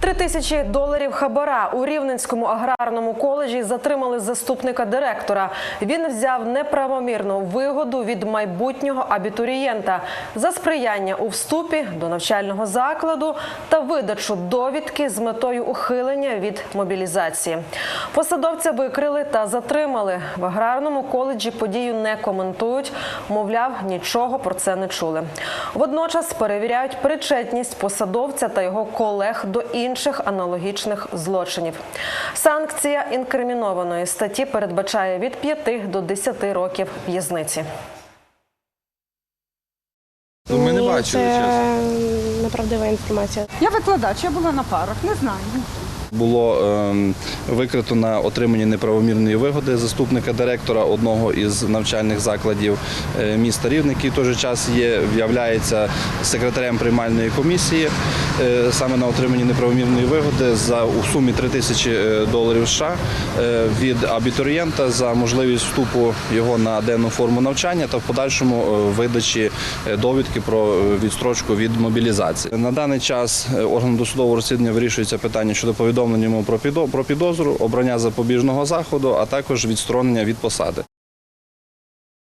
Три тисячі доларів хабара у Рівненському аграрному коледжі затримали заступника директора. Він взяв неправомірну вигоду від майбутнього абітурієнта за сприяння у вступі до навчального закладу та видачу довідки з метою ухилення від мобілізації. Посадовця викрили та затримали. В аграрному коледжі подію не коментують. Мовляв, нічого про це не чули. Водночас перевіряють причетність посадовця та його колег до інших аналогічних злочинів. Санкція інкримінованої статті передбачає від 5 до 10 років в'язниці. Ну, ми не бачили, це чесно. неправдива інформація. Я викладач, я була на парах, не знаю. Було ем, викрито на отриманні неправомірної вигоди заступника директора одного із навчальних закладів е, міста Рівне, який в той же час є, являється секретарем приймальної комісії, саме на отриманні неправомірної вигоди за у сумі 3 тисячі е, доларів США е, від абітурієнта за можливість вступу його на денну форму навчання та в подальшому е, видачі е, довідки про е, відстрочку від мобілізації. На даний час е, органом досудового розслідування вирішується питання щодо повідомлення йому про підозру, обрання запобіжного заходу, а також відсторонення від посади.